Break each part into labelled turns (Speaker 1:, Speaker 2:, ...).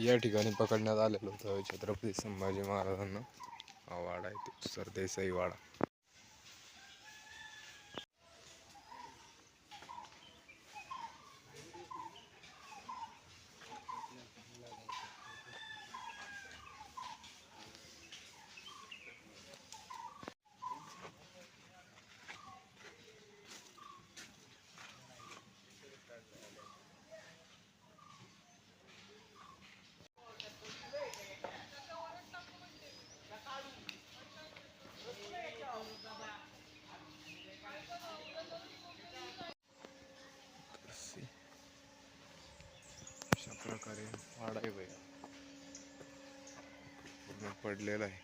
Speaker 1: या ठिकाणी पकडण्यात आलेलं होतं. छत्रपती संभाजी महाराजांना वाडा आहे तो सरदेसाई वाडा. प्रकारे आहे बाई पूर्ण पडलेला आहे.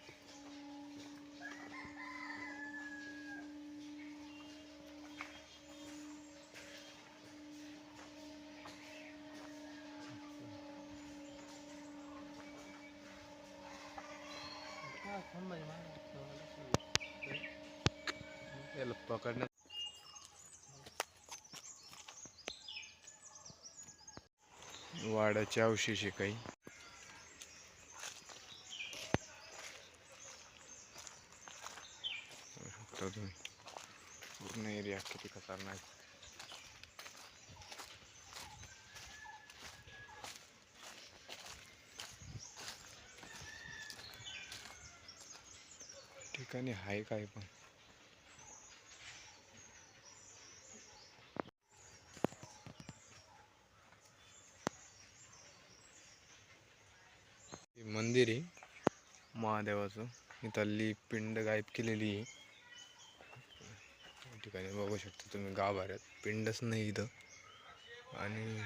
Speaker 1: याला पकडण्यात वाड्याचे अवशेष आहे काही पूर्ण एरिया किती खतरनाक ठिकाणी आहे काय पण. हे मंदिर आहे. महादेवाचं. इथली पिंड गायब केलेली आहे. या ठिकाणी बघू शकता तुम्ही गाभाऱ्यात. पिंडच नाही इथं. आणि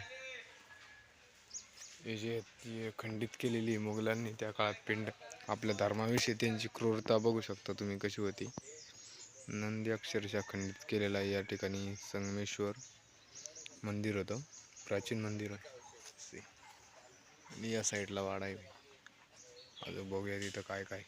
Speaker 1: हे जे ती खंडित केलेली आहे मुघलांनी त्या काळात पिंड. आपल्या धर्माविषयी त्यांची क्रूरता बघू शकता तुम्ही कशी होती. नंदी अक्षरशः खंडित केलेला आहे. या ठिकाणी संगमेश्वर मंदिर होतं. प्राचीन मंदिर आहे आणि या साईडला वाडा आहे. अजून बघूया तिथं काय काय.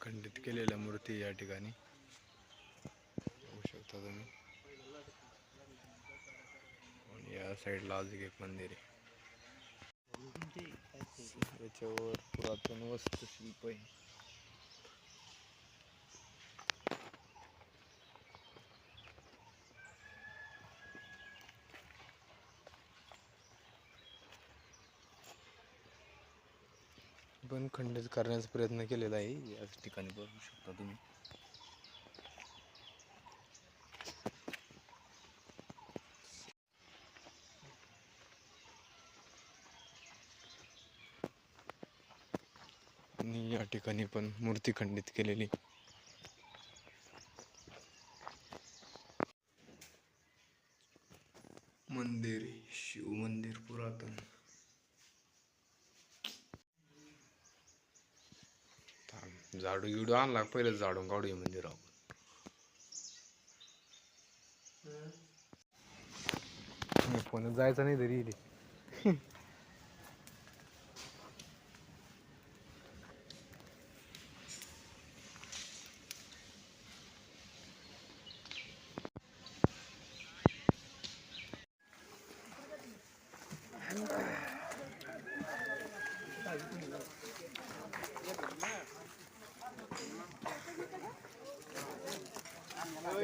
Speaker 1: खंडित केलेल्या मूर्ती या ठिकाणी. बघू शकता तुम्ही. आणि या साईडला अजून एक मंदिर आहे. त्याच्यावर पुरातन वस्तुशिल्प आहे. पण खंडित करण्याचा प्रयत्न केलेला आहे. याच ठिकाणी बघू शकता तुम्ही. आणि या ठिकाणी पण मूर्ती खंडित केलेली. मंदिर शिव मंदिर पुरातन. झाडू गिडू आणला पहिले झाडून काढू हे मंदिर फोन जायचं नाही तरी